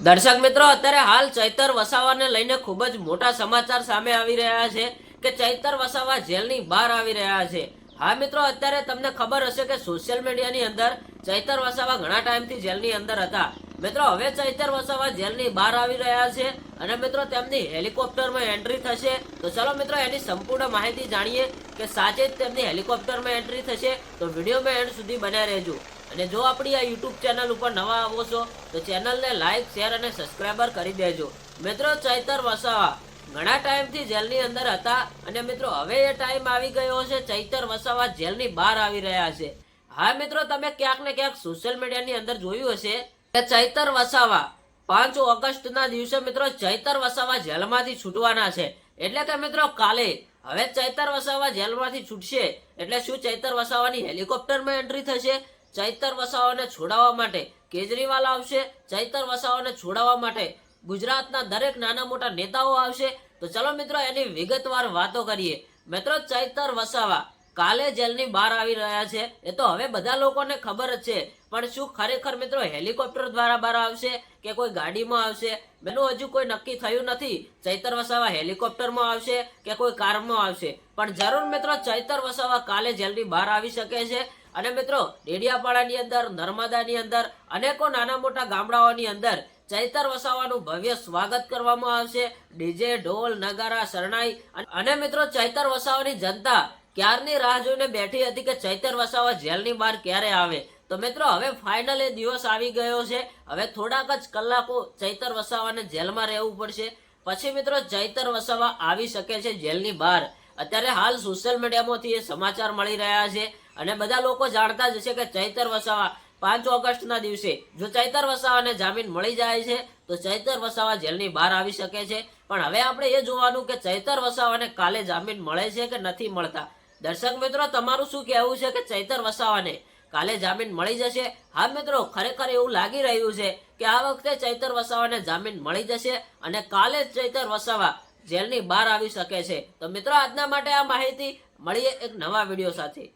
દર્શક મિત્રો, અત્યારે હાલ ચૈતર વસાવાને લઈને ખૂબ જ મોટા સમાચાર સામે આવી રહ્યા છે કે ચૈતર વસાવા જેલની બહાર આવી રહ્યા છે. હા મિત્રો, અત્યારે તમને ખબર હશે કે સોશિયલ મીડિયાની અંદર ચૈતર વસાવા ઘણા ટાઈમથી જેલની અંદર હતા. મિત્રો, હવે ચૈતર વસાવા જેલની બહાર આવી રહ્યા છે અને મિત્રો, તેમની હેલિકોપ્ટરમાં એન્ટ્રી થશે. તો ચલો મિત્રો, એની સંપૂર્ણ માહિતી જાણીએ કે સાચે જ તેમની હેલિકોપ્ટરમાં એન્ટ્રી થશે. તો વિડીયોમાં એન્ડ સુધી બન્યા રહેજો. અને જો આપણી આ યુટ્યુબ ચેનલ ઉપર નવા આવો છો, તો ચેનલને લાઈક શેર અને સબસ્ક્રાઈબર કરી દેજો. મિત્રો, ચૈતર વસાવા. ઘણા ટાઈમથી જેલની અંદર હતા અને મિત્રો, હવે એ ટાઈમ આવી ગયો છે, ચૈતર વસાવા જેલની બહાર આવી રહ્યા છે. હા, મિત્રો, તમે ક્યાંક ને ક્યાંક સોશિયલ મીડિયાની અંદર જોયું હશે કે ચૈતર વસાવા પાંચ ઓગસ્ટના દિવસે મિત્રો, ચૈતર વસાવા જેલમાંથી છૂટવાના છે. એટલે કે મિત્રો, કાલે. હવે ચૈતર વસાવા જેલમાંથી છૂટશે. એટલે શું ચૈતર વસાવાની હેલિકોપ્ટરમાં એન્ટ્રી થશે? ચૈતર વસાવાને છોડાવવા માટે કેજરીવાલ આવશે. ચૈતર વસાવાને છોડાવવા માટે ગુજરાતના દરેક નાના મોટા નેતાઓ આવશે. તો ચલો મિત્રો, એની વિગતવાર વાતો કરીએ. મિત્રો, ચૈતર વસાવા કાલે જેલની બહાર આવી રહ્યા છે. એ તો હવે બધા લોકોને ખબર જ છે. પણ શું ખરેખર મિત્રો, હેલિકોપ્ટર દ્વારા બહાર આવશે કે કોઈ ગાડીમાં આવશે? એનું હજુ કોઈ નક્કી થયું નથી. ચૈતર વસાવા હેલિકોપ્ટરમાં આવશે કે કોઈ કારમાં આવશે? પણ જરૂર મિત્રો, ચૈતર વસાવા કાલે જેલની બહાર આવી શકે છે. અને મિત્રો, ડેડિયાપાડાની અંદર, નર્મદાની અંદર, અનેકો નાના મોટા ગામડાઓની અંદર ચૈતર વસાવાનું ભવ્ય સ્વાગત કરવામાં આવશે. ડીજે, ઢોલ, નગારા, શરણાઈ અને- મિત્રો, ચૈતર વસાવાની જનતા ક્યારની રાહ જોઈને બેઠી હતી કે ચૈતર વસાવા જેલની બહાર ક્યારે આવે? તો મિત્રો, હવે ફાઇનલ એ દિવસ આવી ગયો છે. હવે થોડાક જ કલાકો ચૈતર વસાવાને જેલમાં રહેવું પડશે. પછી મિત્રો, ચૈતર વસાવા આવી શકે છે જેલની બહાર. અત્યારે હાલ સોશિયલ મીડિયામાંથી એ સમાચાર મળી રહ્યા છે. અને બધા લોકો જાણતા જ હશે કે ચૈતર વસાવા પાંચ ઓગસ્ટના દિવસે જો ચૈતર વસાવાને જામીન મળી જાય છે, તો ચૈતર વસાવા જેલની બહાર આવી શકે છે. પણ હવે આપણે એ જોવાનું કે ચૈતર વસાવાને કાલે જામીન મળે છે કે નથી મળતા. દર્શક મિત્રો, તમારું શું કહેવું છે કે ચૈતર વસાવાને કાલે જામીન મળી જશે? હા મિત્રો, ખરેખર એવું લાગી રહ્યું છે કે આ વખતે ચૈતર વસાવાને જામીન મળી જશે અને કાલે ચૈતર વસાવા જેલની બહાર આવી શકે છે. તો મિત્રો, આજના માટે આ માહિતી. મળીએ એક નવા વીડિયો સાથે.